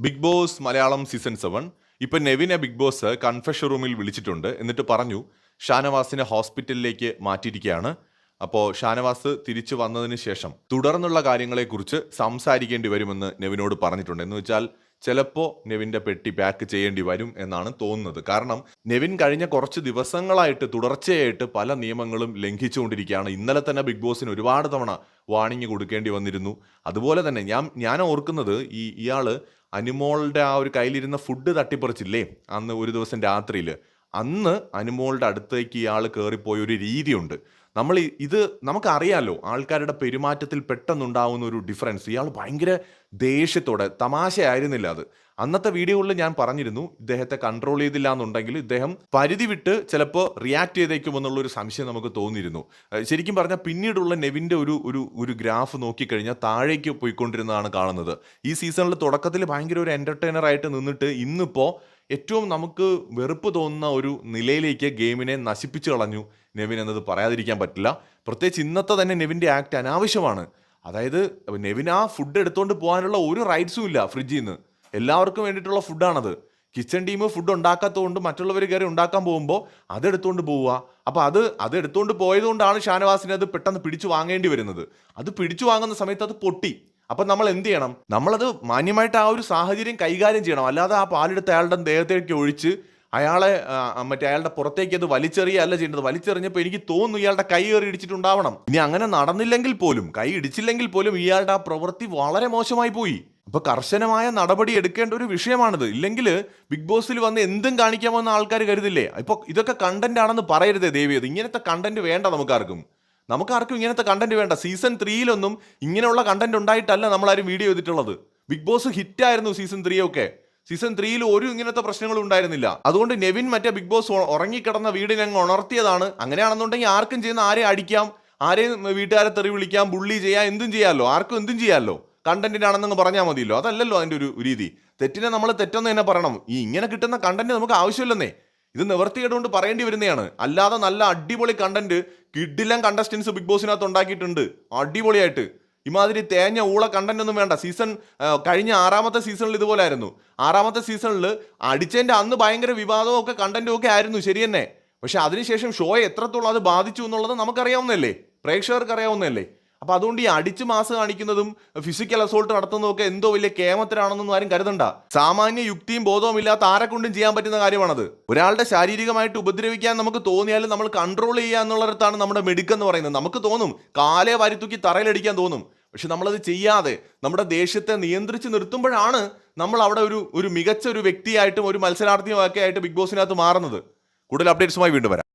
Big Boss Malayalam season seven. ഇപ്പൊ നെവിനെ big boss confession റൂമിൽ വിളിച്ചിട്ടുണ്ട്. എന്നിട്ട് പറഞ്ഞു ഷാനവാസിനെ ഹോസ്പിറ്റലിലേക്ക് മാറ്റിയിരിക്കുകയാണ്. അപ്പോൾ ഷാനവാസ് തിരിച്ചു വന്നതിന് ശേഷം തുടർന്നുള്ള കാര്യങ്ങളെക്കുറിച്ച് സംസാരിക്കേണ്ടി വരുമെന്ന് നെവിനോട് പറഞ്ഞിട്ടുണ്ട്. എന്ന് വെച്ചാൽ ചിലപ്പോൾ നെവിന്റെ പെട്ടി പാക്ക് ചെയ്യേണ്ടി വരും എന്നാണ് തോന്നുന്നത്. കാരണം നെവിൻ കഴിഞ്ഞ കുറച്ച് ദിവസങ്ങളായിട്ട് തുടർച്ചയായിട്ട് പല നിയമങ്ങളും ലംഘിച്ചുകൊണ്ടിരിക്കുകയാണ്. ഇന്നലെ തന്നെ ബിഗ് ബോസിന് ഒരുപാട് തവണ വാണിംഗ് കൊടുക്കേണ്ടി വന്നിരുന്നു. അതുപോലെ തന്നെ ഞാൻ ഞാൻ ഓർക്കുന്നത് ഈ ഇയാൾ അനുമോളുടെ ആ ഒരു കയ്യിലിരുന്ന ഫുഡ് തട്ടിപ്പറിച്ചില്ലേ? അന്ന് ഒരു ദിവസം രാത്രിയിൽ അന്ന് അനുമോളുടെ അടുത്തേക്ക് ഇയാൾ കയറിപ്പോയ ഒരു രീതിയുണ്ട്. നമ്മൾ ഇത് നമുക്കറിയാലോ ആൾക്കാരുടെ പെരുമാറ്റത്തിൽ പെട്ടെന്നുണ്ടാവുന്ന ഒരു ഡിഫറൻസ് ഇയാൾ ഭയങ്കര ദേഷ്യത്തോടെ തമാശയായിരുന്നില്ല അത്. അന്നത്തെ വീഡിയോകളിൽ ഞാൻ പറഞ്ഞിരുന്നു ഇദ്ദേഹത്തെ കൺട്രോൾ ചെയ്തില്ല എന്നുണ്ടെങ്കിൽ ഇദ്ദേഹം പരിധി വിട്ട് ചിലപ്പോൾ റിയാക്ട് ചെയ്തേക്കുമെന്നുള്ള ഒരു സംശയം നമുക്ക് തോന്നിയിരുന്നു. ശരിക്കും പറഞ്ഞാൽ പിന്നീടുള്ള നെവിന്റെ ഒരു ഒരു ഒരു ഗ്രാഫ് നോക്കിക്കഴിഞ്ഞാൽ താഴേക്ക് പോയിക്കൊണ്ടിരുന്നതാണ് കാണുന്നത്. ഈ സീസണിൽ തുടക്കത്തിൽ ഭയങ്കര ഒരു എന്റർടൈനർ ആയിട്ട് നിന്നിട്ട് ഇന്നിപ്പോൾ ഏറ്റവും നമുക്ക് വെറുപ്പ് തോന്നുന്ന ഒരു നിലയിലേക്ക് ഗെയിമിനെ നശിപ്പിച്ചു കളഞ്ഞു നെവിൻ എന്നത് പറയാതിരിക്കാൻ പറ്റില്ല. പ്രത്യേകിച്ച് ഇന്നത്തെ തന്നെ നെവിന്റെ ആക്ട് അനാവശ്യമാണ്. അതായത് നെവിൻ ആ ഫുഡ് എടുത്തുകൊണ്ട് പോകാനുള്ള ഒരു റൈറ്റ്സും ഇല്ല ഫ്രിഡ്ജിൽ നിന്ന്. എല്ലാവർക്കും വേണ്ടിയിട്ടുള്ള ഫുഡാണത് കിച്ചൺ ടീം ഫുഡ് ഉണ്ടാക്കാത്തതുകൊണ്ട് മറ്റുള്ളവർ കയറി ഉണ്ടാക്കാൻ പോകുമ്പോൾ അതെടുത്തുകൊണ്ട് പോവുക. അപ്പോൾ അത് അത് എടുത്തുകൊണ്ട് പോയതുകൊണ്ടാണ് ഷാനവാസിനെ അത് പെട്ടെന്ന് പിടിച്ചു വാങ്ങേണ്ടി വരുന്നത്. അത് പിടിച്ചു വാങ്ങുന്ന സമയത്ത് അത് പൊട്ടി. അപ്പം നമ്മൾ എന്ത് ചെയ്യണം? നമ്മളത് മാന്യമായിട്ട് ആ ഒരു സാഹചര്യം കൈകാര്യം ചെയ്യണം. അല്ലാതെ ആ പാലെടുത്ത് അയാളുടെ ദേഹത്തേക്ക് ഒഴിച്ച് അയാളെ മറ്റേ അയാളുടെ പുറത്തേക്ക് അത് വലിച്ചെറിയല്ല ചെയ്യേണ്ടത്. വലിച്ചെറിഞ്ഞപ്പോൾ എനിക്ക് തോന്നുന്നു ഇയാളുടെ കൈ കയറി ഇടിച്ചിട്ടുണ്ടാവണം. ഇനി അങ്ങനെ നടന്നില്ലെങ്കിൽ പോലും കൈ ഇടിച്ചില്ലെങ്കിൽ പോലും ഇയാളുടെ ആ പ്രവൃത്തി വളരെ മോശമായി പോയി. അപ്പൊ കർശനമായ നടപടി എടുക്കേണ്ട ഒരു വിഷയമാണിത്. ഇല്ലെങ്കിൽ ബിഗ് ബോസിൽ വന്ന് എന്തും കാണിക്കാമെന്ന് ആൾക്കാർ കരുതില്ലേ? ഇപ്പൊ ഇതൊക്കെ കണ്ടന്റ് ആണെന്ന് പറയരുതേ ദേവിയത് ഇങ്ങനത്തെ കണ്ടന്റ് വേണ്ട നമുക്കാർക്കും. നമുക്കാർക്കും ഇങ്ങനത്തെ കണ്ടന്റ് വേണ്ട. സീസൺ ത്രീയിലൊന്നും ഇങ്ങനെയുള്ള കണ്ടന്റ് ഉണ്ടായിട്ടല്ല നമ്മളാരും വീഡിയോ ചെയ്തിട്ടുള്ളത്. ബിഗ് ബോസ് ഹിറ്റ് ആയിരുന്നു സീസൺ ത്രീ ഒക്കെ സീസൺ ത്രീയിൽ ഒരു ഇങ്ങനത്തെ പ്രശ്നങ്ങളും ഉണ്ടായിരുന്നില്ല. അതുകൊണ്ട് നെവിൻ മറ്റേ ബിഗ് ബോസ് ഉറങ്ങിക്കിടന്ന വീടിനെ അങ്ങ് ഉണർത്തിയതാണ്. അങ്ങനെയാണെന്നുണ്ടെങ്കിൽ ആർക്കും ചെയ്യുന്ന ആരെ അടിക്കാം? ആരെയും വീട്ടുകാരെ തെറി വിളിക്കാം? ബുള്ളി ചെയ്യാം? എന്തും ചെയ്യാമല്ലോ ആർക്കും എന്തും ചെയ്യാമല്ലോ കണ്ടന്റിനാണെന്നങ്ങ് പറഞ്ഞാൽ മതിയല്ലോ. അതല്ലല്ലോ അതിന്റെ ഒരു രീതി. തെറ്റിനെ നമ്മൾ തെറ്റെന്ന് തന്നെ പറയണം. ഈ ഇങ്ങനെ കിട്ടുന്ന കണ്ടന്റ് നമുക്ക് ആവശ്യമില്ലെന്നേ. ഇത് നിവർത്തികേടുകൊണ്ട് പറയേണ്ടി വരുന്നതാണ്. അല്ലാതെ നല്ല അടിപൊളി കണ്ടന്റ് കിഡിലം കണ്ടസ്റ്റൻസ് ബിഗ് ബോസിനകത്ത് ഉണ്ടാക്കിയിട്ടുണ്ട് അടിപൊളിയായിട്ട്. ഇമാതിരി തേഞ്ഞ ഊള കണ്ടന്റ് ഒന്നും വേണ്ട. സീസൺ കഴിഞ്ഞ ആറാമത്തെ സീസണിൽ ഇതുപോലെ ആയിരുന്നു. ആറാമത്തെ സീസണിൽ അടിച്ചതിന്റെ അന്ന് ഭയങ്കര വിവാദവും ഒക്കെ കണ്ടന്റും ഒക്കെ ആയിരുന്നു. ശരി തന്നെ. പക്ഷെ അതിനുശേഷം ഷോയെ എത്രത്തോളം അത് ബാധിച്ചു എന്നുള്ളത് നമുക്കറിയാവുന്നതല്ലേ? പ്രേക്ഷകർക്ക് അറിയാവുന്നതല്ലേ അപ്പൊ അതുകൊണ്ട് ഈ അടിച്ചു മാസ് കാണിക്കുന്നതും ഫിസിക്കൽ അസോൾട്ട് നടത്തുന്നതൊക്കെ എന്തോ വലിയ കേമത്തിലാണെന്നൊന്നും ആരും കരുതണ്ട. സാമാന്യ യുക്തിയും ബോധവും ഇല്ലാത്ത ആരെക്കൊണ്ടും ചെയ്യാൻ പറ്റുന്ന കാര്യമാണത്. ഒരാളുടെ ശാരീരികമായിട്ട് ഉപദ്രവിക്കാൻ നമുക്ക് തോന്നിയാലും നമ്മൾ കൺട്രോൾ ചെയ്യുക എന്നുള്ളിടത്താണ് നമ്മുടെ മെടുക്കെന്ന് പറയുന്നത്. നമുക്ക് തോന്നും കാലേ വാരിത്തൂക്കി തറയിലടിക്കാൻ തോന്നും. പക്ഷെ നമ്മളത് ചെയ്യാതെ നമ്മുടെ ദേഷ്യത്തെ നിയന്ത്രിച്ച് നിർത്തുമ്പോഴാണ് നമ്മൾ അവിടെ ഒരു ഒരു മികച്ച ഒരു വ്യക്തിയായിട്ടും ഒരു മത്സരാർത്ഥിയും ഒക്കെ ആയിട്ട് ബിഗ് ബോസിനകത്ത് മാറുന്നത്. കൂടുതൽ അപ്ഡേറ്റ്സുമായി വീണ്ടും വരാം.